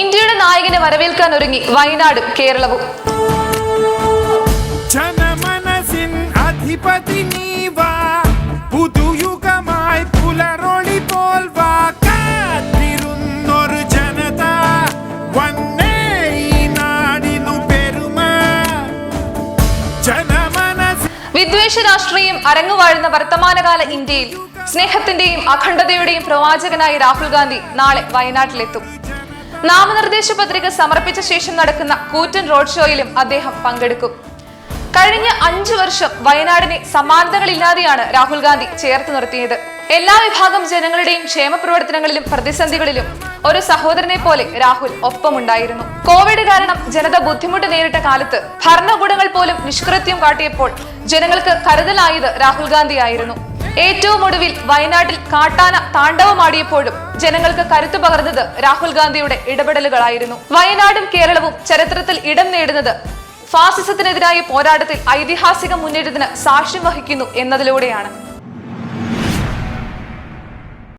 ഇന്ത്യയുടെ നായകനെ വരവേൽക്കാൻ ഒരുങ്ങി വയനാട് കേരളവും. ജനമനസിൻ അധിപതി നീവാ പുതുയുഗമായി പുലറൊളി പോൽ വാ. കാത്തിരുന്നൊരു ജനത വന്നേ ഈ നാടിനു പെരുമ. ജനമനസിൻ വിദ്വേഷ രാഷ്ട്രീയം അരങ്ങുവാഴുന്ന വർത്തമാനകാല ഇന്ത്യയിൽ സ്നേഹത്തിന്റെയും അഖണ്ഡതയുടെയും പ്രവാചകനായ രാഹുൽ ഗാന്ധി നാളെ വയനാട്ടിലെത്തും. നാമനിർദ്ദേശ പത്രിക സമർപ്പിച്ച ശേഷം നടക്കുന്ന കൂറ്റൻ റോഡ് ഷോയിലും അദ്ദേഹം പങ്കെടുക്കും. കഴിഞ്ഞ അഞ്ചു വർഷം വയനാടിനെ സമാനതകളില്ലാതെയാണ് രാഹുൽ ഗാന്ധി ചേർത്ത് നിർത്തിയത്. എല്ലാ വിഭാഗം ജനങ്ങളുടെയും ക്ഷേമ പ്രവർത്തനങ്ങളിലും പ്രതിസന്ധികളിലും ഒരു സഹോദരനെ പോലെ രാഹുൽ ഒപ്പമുണ്ടായിരുന്നു. കോവിഡ് കാരണം ജനത ബുദ്ധിമുട്ട് നേരിട്ട കാലത്ത് ഭരണകൂടങ്ങൾ പോലും നിഷ്കൃത്യം കാട്ടിയപ്പോൾ ജനങ്ങൾക്ക് കരുതലായത് രാഹുൽ ഗാന്ധി ആയിരുന്നു. ഏറ്റവും ഒടുവിൽ വയനാട്ടിൽ കാട്ടാന താണ്ഡവമാടിയപ്പോഴും ജനങ്ങൾക്ക് കരുത്തു പകർന്നത് രാഹുൽ ഗാന്ധിയുടെ ഇടപെടലുകളായിരുന്നു. വയനാടും കേരളവും ചരിത്രത്തിൽ ഇടം നേടുന്നത് ഫാസിസത്തിനെതിരായ പോരാട്ടത്തിൽ ഐതിഹാസിക മുന്നേറ്റത്തിന് സാക്ഷ്യം വഹിക്കുന്നു എന്നതിലൂടെയാണ്.